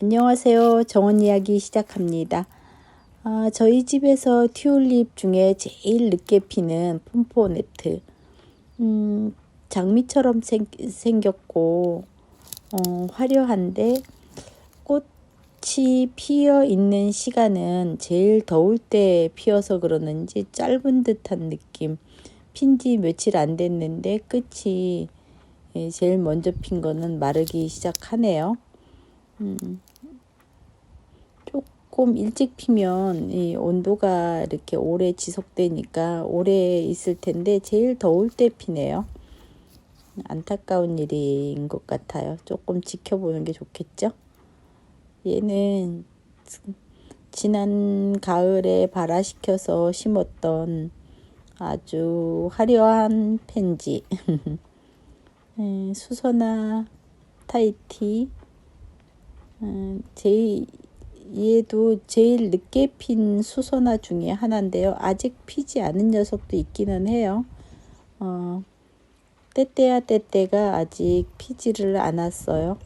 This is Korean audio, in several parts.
안녕하세요. 정원 이야기 시작합니다. 아, 저희 집에서 튤립 중에 제일 늦게 피는 폼포네트. 음, 장미처럼 생, 생겼고, 어, 화려한데, 꽃이 피어 있는 시간은 제일 더울 때 피어서 그러는지 짧은 듯한 느낌. 핀 지 며칠 안 됐는데 끝이 예, 제일 먼저 핀 거는 마르기 시작하네요. 음, 조금 일찍 피면 이 온도가 이렇게 오래 지속되니까 오래 있을 텐데 제일 더울 때 피네요. 안타까운 일인 것 같아요. 조금 지켜보는 게 좋겠죠? 얘는 지난 가을에 발화시켜서 심었던 아주 화려한 펜지 네, 수선화 타이티 음, 제일 얘도 제일 늦게 핀 수선화 중에 하나인데요. 아직 피지 않은 녀석도 있기는 해요. 어, 때때야 때때가 아직 피지를 않았어요.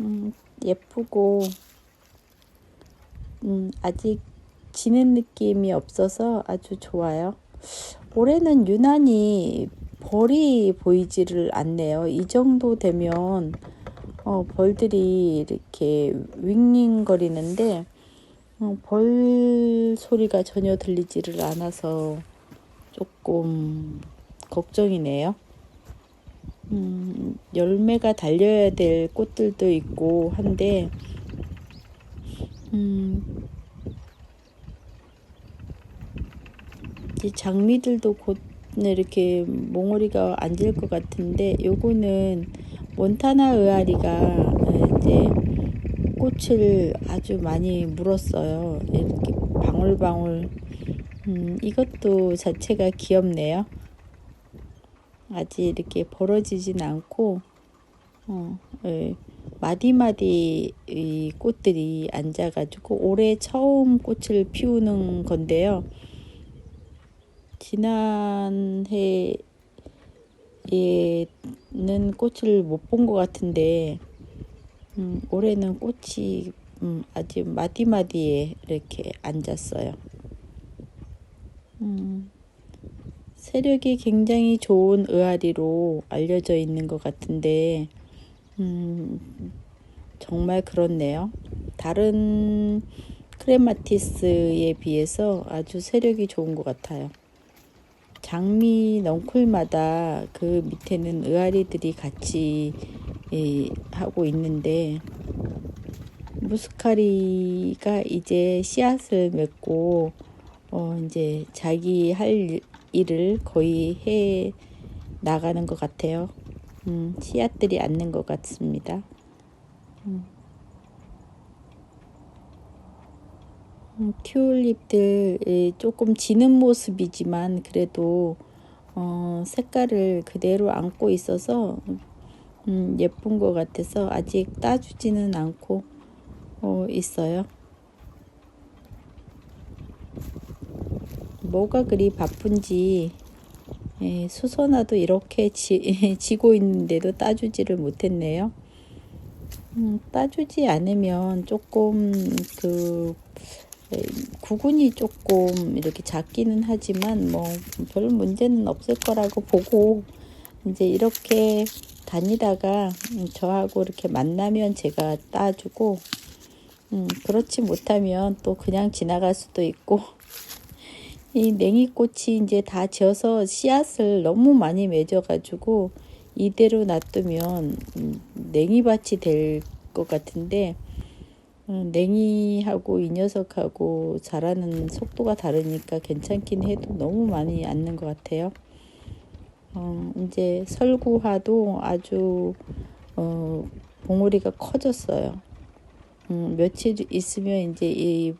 음, 예쁘고 음, 아직 지는 느낌이 없어서 아주 좋아요. 올해는 유난히 벌이 보이지를 않네요. 이 정도 되면 어, 벌들이 이렇게 윙윙거리는데 어, 벌 소리가 전혀 들리지를 않아서 조금 걱정이네요. 음, 열매가 달려야 될 꽃들도 있고 한데 음, 이제 장미들도 곧 이렇게 몽우리가 앉을 것 같은데 요거는 몬타나 의아리가 이제 꽃을 아주 많이 물었어요. 이렇게 방울방울. 음, 이것도 자체가 귀엽네요. 아직 이렇게 벌어지진 않고, 어, 예, 마디마디 이 꽃들이 앉아가지고 올해 처음 꽃을 피우는 건데요. 지난해에는 꽃을 못 본 것 같은데 음, 올해는 꽃이 음, 아주 마디마디에 이렇게 앉았어요. 음, 세력이 굉장히 좋은 의아리로 알려져 있는 것 같은데 음, 정말 그렇네요. 다른 크레마티스에 비해서 아주 세력이 좋은 것 같아요. 장미 넝쿨마다 그 밑에는 의아리들이 같이 예, 하고 있는데 무스카리가 이제 씨앗을 맺고 어 이제 자기 할 일을 거의 해 나가는 것 같아요. 음, 씨앗들이 앉는 것 같습니다. 음. 튤립들 조금 지는 모습이지만 그래도 어, 색깔을 그대로 안고 있어서 음, 예쁜 것 같아서 아직 따주지는 않고 어, 있어요. 뭐가 그리 바쁜지 예, 수선화도 이렇게 지, 지고 있는데도 따주지를 못했네요. 음, 따주지 않으면 조금 그 네, 구근이 조금 이렇게 작기는 하지만 뭐 별 문제는 없을 거라고 보고 이제 이렇게 다니다가 저하고 이렇게 만나면 제가 따주고 음, 그렇지 못하면 또 그냥 지나갈 수도 있고. 이 냉이꽃이 이제 다 져서 씨앗을 너무 많이 맺어가지고 이대로 놔두면 음, 냉이밭이 될 것 같은데 음, 냉이하고 이 녀석하고 자라는 속도가 다르니까 괜찮긴 해도 너무 많이 앉는 것 같아요. 어, 이제 설구화도 아주 어, 봉우리가 커졌어요. 음, 며칠 있으면 이제 이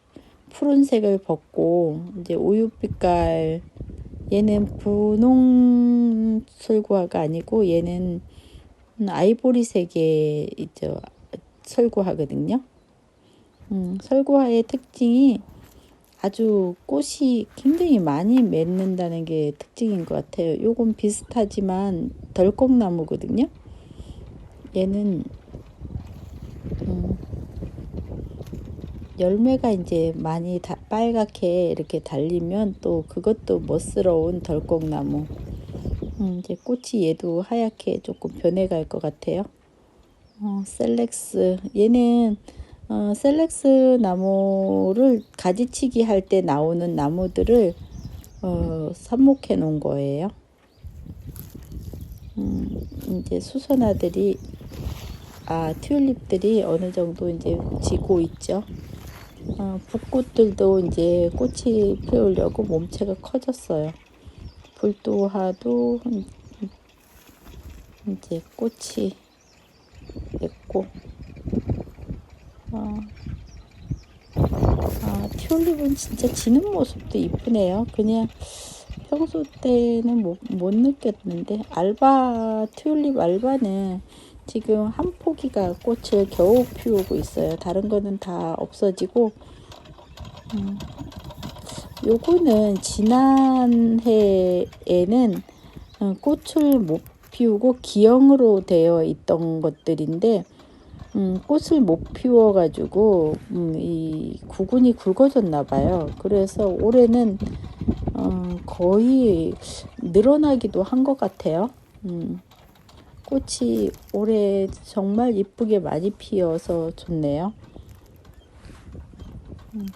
푸른색을 벗고 이제 우유빛깔 얘는 분홍 설구화가 아니고 얘는 아이보리색의 이제 설구화거든요. 음, 설구화의 특징이 아주 꽃이 굉장히 많이 맺는다는 게 특징인 것 같아요. 요건 비슷하지만 덜컥나무거든요. 얘는 음, 열매가 이제 많이 다 빨갛게 이렇게 달리면 또 그것도 멋스러운 덜컥나무. 음, 이제 꽃이 얘도 하얗게 조금 변해갈 것 같아요. 어, 셀렉스 얘는 어, 셀렉스 나무를 가지치기 할 때 나오는 나무들을 어, 삽목해 놓은 거예요. 음, 이제 수선화들이 아 튤립들이 어느 정도 이제 지고 있죠. 어, 붓꽃들도 이제 꽃이 피우려고 몸체가 커졌어요. 불도화도 이제 꽃이 있고 어, 아, 튤립은 진짜 지는 모습도 이쁘네요. 그냥 평소 때는 못, 못 느꼈는데 알바 튤립 알바는 지금 한 포기가 꽃을 겨우 피우고 있어요. 다른 거는 다 없어지고 음, 요거는 지난 해에는 어, 꽃을 못 피우고 기형으로 되어 있던 것들인데 음, 꽃을 못 피워가지고 음, 이 구근이 굵어졌나 봐요. 그래서 올해는 어, 거의 늘어나기도 한 것 같아요. 음, 꽃이 올해 정말 이쁘게 많이 피어서 좋네요. 음.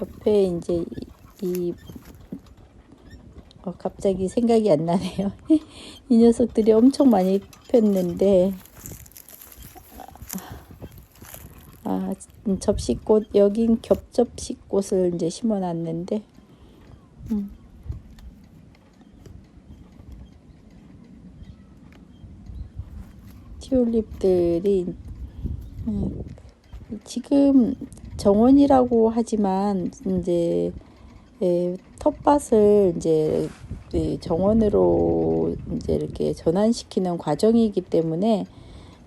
옆에 이제 이, 이 어, 갑자기 생각이 안 나네요. 이 녀석들이 엄청 많이 폈는데 아, 음, 접시꽃 여긴 겹접시꽃을 이제 심어놨는데 음. 튤립들이 음, 지금 정원이라고 하지만 이제 예, 텃밭을 이제 이 정원으로 이제 이렇게 전환시키는 과정이기 때문에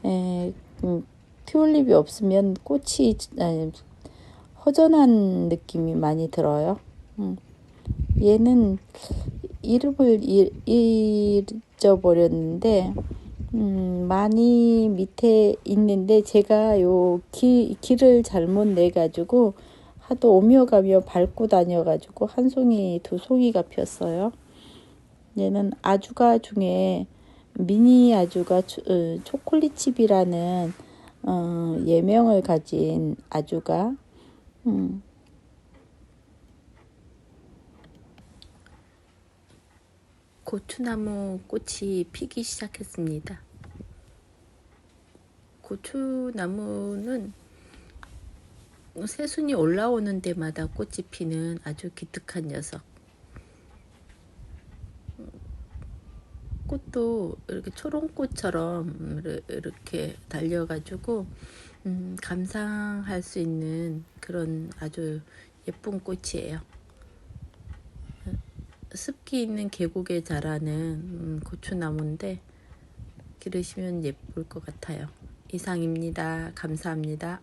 에, 음, 튤립이 없으면 꽃이 아니, 허전한 느낌이 많이 들어요. 음. 얘는 이름을 잊- 잊어버렸는데 음, 많이 밑에 있는데 제가 요 기, 길을 잘못 내 가지고 하도 오며 가며 밟고 다녀 가지고 한 송이 두 송이가 폈어요. 얘는 아주가 중에 미니 아주가 초, 어, 초콜릿 칩이라는 어, 예명을 가진 아주가 음, 고추나무 꽃이 피기 시작했습니다. 고추나무는 새순이 올라오는 데마다 꽃이 피는 아주 기특한 녀석. 꽃도 이렇게 초롱꽃처럼 이렇게 달려가지고 음, 감상할 수 있는 그런 아주 예쁜 꽃이에요. 습기 있는 계곡에 자라는 음, 고추나무인데 기르시면 예쁠 것 같아요. 이상입니다. 감사합니다.